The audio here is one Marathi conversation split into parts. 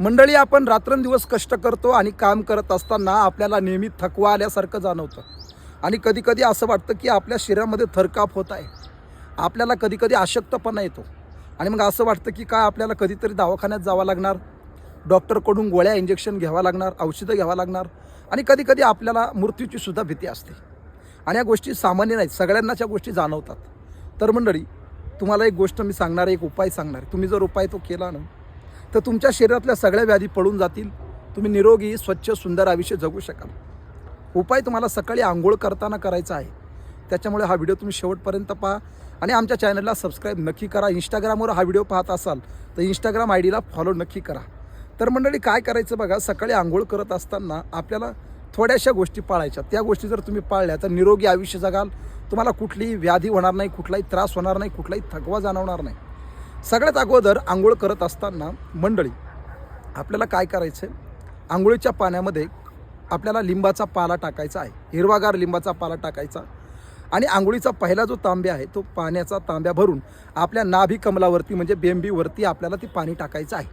मंडळी आपण रात्रंदिवस कष्ट करतो आणि काम करत असताना आपल्याला नेहमी थकवा आल्यासारखं जाणवतं. आणि कधीकधी असं वाटतं की आपल्या शरीरामध्ये थरकाप होत आहे. आपल्याला कधीकधी अशक्तपणा येतो. आणि मग असं वाटतं की काय आपल्याला कधीतरी दवाखान्यात जावं लागणार? डॉक्टरकडून गोळ्या इंजेक्शन घ्यावा लागणार औषधं घ्यावं लागणार? आणि कधीकधी आपल्याला मृत्यूची सुद्धा भीती असते. आणि या गोष्टी सामान्य नाहीत सगळ्यांनाच या गोष्टी जाणवतात. तर मंडळी तुम्हाला एक गोष्ट मी सांगणार आहे, एक उपाय सांगणार. आहे. तुम्ही जर उपाय तो केला ना तर तुमच्या शरीरातल्या सगळ्या व्याधी पडून जातील. तुम्ही निरोगी स्वच्छ सुंदर आयुष्य जगू शकाल. उपाय तुम्हाला सकाळी आंघोळ करताना करायचा आहे. त्याच्यामुळे हा व्हिडिओ तुम्ही शेवटपर्यंत पहा. आणि आमच्या चॅनलला सबस्क्राईब नक्की करा. इंस्टाग्रामवर हा व्हिडिओ पाहत असाल तर इंस्टाग्राम आय डीला फॉलो नक्की करा. तर मंडळी काय करायचं बघा सकाळी आंघोळ करत असताना आपल्याला थोड्याशा गोष्टी पाळायच्या. त्या गोष्टी जर तुम्ही पाळल्या तर निरोगी आयुष्य जगाल. तुम्हाला कुठलीही व्याधी होणार नाही कुठलाही त्रास होणार नाही कुठलाही थकवा जाणवणार नाही. सगळ्यात अगोदर आंघोळ करत असताना मंडळी आपल्याला काय करायचं आहे आंघोळीच्या पाण्यामध्ये आपल्याला लिंबाचा पाला टाकायचा आहे. हिरवागार लिंबाचा पाला टाकायचा. आणि आंघोळीचा पहिला जो तांब्या आहे तो पाण्याचा तांब्या भरून आपल्या नाभी कमलावरती म्हणजे बेंबीवरती आपल्याला ती पाणी टाकायचं आहे.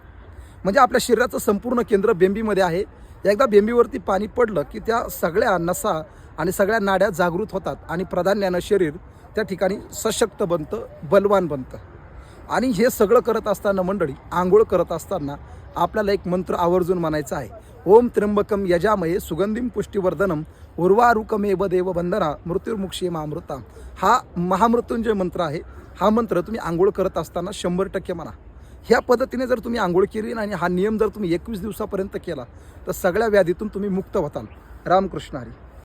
म्हणजे आपल्या शरीराचं संपूर्ण केंद्र बेंबीमध्ये आहे. एकदा बेंबीवरती पाणी पडलं की त्या सगळ्या नसा आणि सगळ्या नाड्या जागृत होतात आणि प्राधान्यानं शरीर त्या ठिकाणी सशक्त बनतं बलवान बनतं. आणि हे सगळं करत असताना मंडळी आंघोळ करत असताना आपल्याला एक मंत्र आवर्जून म्हणायचा आहे. ओम त्र्यंबकम यजामये सुगंधिम पुष्टीवर्धनम उर्वारुकमेव देव बंधना मृत्युर्मुक्षी महामृता हा महामृत्युंजय मंत्र आहे. हा मंत्र तुम्ही आंघोळ करत असताना शंभर टक्के म्हणा. ह्या पद्धतीने जर तुम्ही आंघोळ केली आणि हा नियम जर तुम्ही एकवीस दिवसापर्यंत केला तर सगळ्या व्याधीतून तुम्ही मुक्त होताल. रामकृष्ण हरी.